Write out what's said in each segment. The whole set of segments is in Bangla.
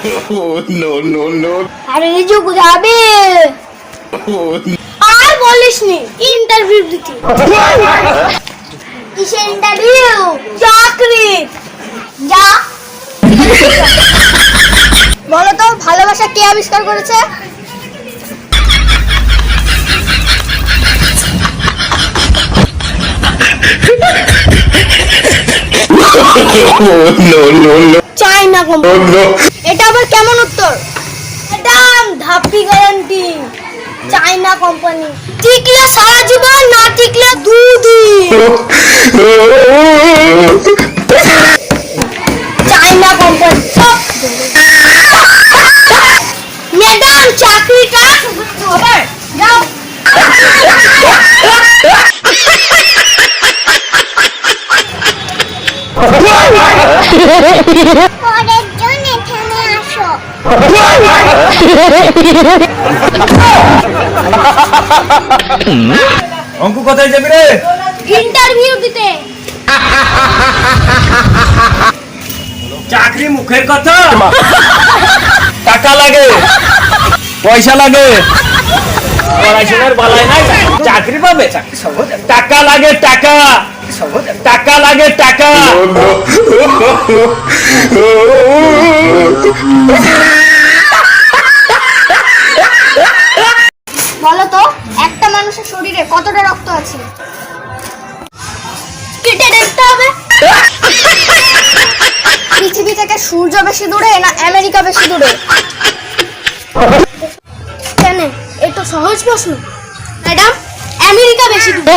No no no! আরে রিজুক যাবে Oh আর বলিস নি ইন্টারভিউ দিতে। কিসের ইন্টারভিউ চাকরি। যা। বলো তো ভালোবাসা কে আবিষ্কার করেছে? Oh no no Oh no! আবার কেমন উত্তর? এটা ধাপি গ্যারান্টি চাইনা কোম্পানি টিকলে সারা জীবন না টিকলে দুদিন। চাইনা কোম্পানি ম্যাডাম চাকরিটা আবার যাও। পরের অঙ্কু কোথায় যাবি রে? ইন্টারভিউ দিতে। চাকরি মুখের কথা? টাকা লাগে পয়সা লাগে। পড়াশোনার বালাই নাই। চাকরি পাবে টাকা লাগে টাকা। টাকা লাগে টাকা। বলো তো একটা মানুষের শরীরে কতটা রক্ত আছে? কেটে দেখতে হবে। পৃথিবী থেকে সূর্য বেশি দূরে না আমেরিকা বেশি দূরে? কেন? তো সহজ প্রশ্ন। ম্যাডাম আমেরিকা বেশি দূরে।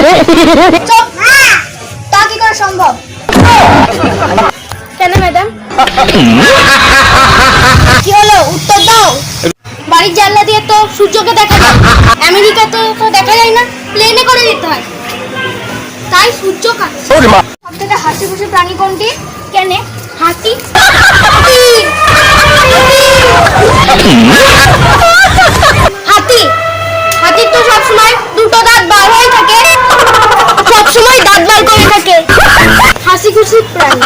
কি হলো? উত্তর দাও। বাড়ির জানলা দিয়ে তো সূর্যকে দেখা যায়। আমেরিকাতে তো দেখা যায় না প্লেনে করে যেতে হয়। তাই সূর্য কাছে। সব থেকে হাসি খুশি প্রাণী কোনটি? কেন? হাতি। হাতি। হাতির তো সবসময় দুটো দাঁত বার হয়ে থাকে। সবসময় দাঁত বার করে থাকে। হাসি খুশি প্রাণী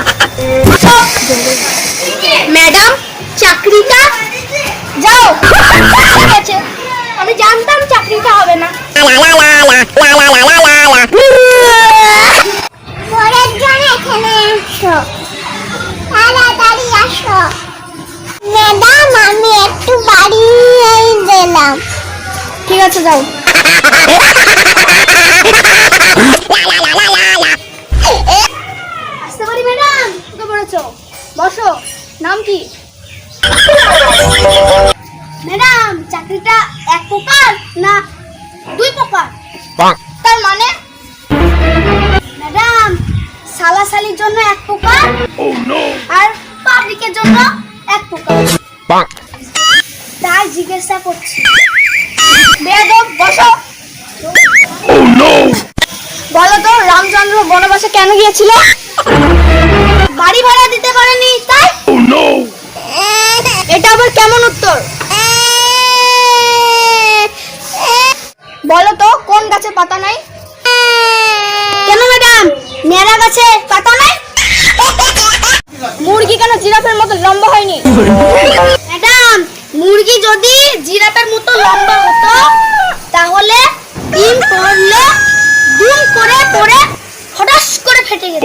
ম্যাডাম চাকরিটা যাও ঠিক আছে আমি জানতাম চাকরিটা হবে না পরের জন এখানে আসো তাড়াতাড়ি আসো ম্যাডাম, আমি একটু বাড়ি গেলাম। ঠিক আছে, যাও। ম্যাডাম? কোথায় পড়েছো? বসো। নাম কি? ম্যাডাম, চাকরিটা এক প্রকার না দুই প্রকার তার মানে ম্যাডাম সালাসালির জন্য এক প্রকার আর পাবলিকের জন্য এক প্রকার তাই জিজ্ঞাসা করছি। বেয়াদব বসো। বলো তো রামচন্দ্র বনবাসে কেন গিয়েছিল? বাড়ি ভাড়া দিতে পারেনি তাই? এটা আবার কেমন উত্তর? বলো তো কোন গাছে পাতা নাই? কেন ম্যাডাম? নেড়া গাছে পাতা নাই? মুরগি কেন জিরাফের মতো লম্বা হয়নি? ম্যাডাম মুরগি যদি জিরাফের মতো লম্বা হতো তাহলে ডিম পড়লে দুম করে পড়ে হঠাৎ করে ফেটে যেত।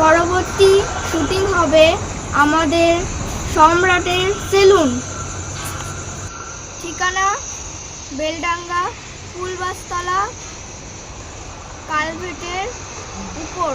পরবর্তী শুটিং হবে আমাদের সম্রাটের সেলুন। ঠিকানা? বেলডাঙ্গা ফুলবাসতলা কালভেটের উপর।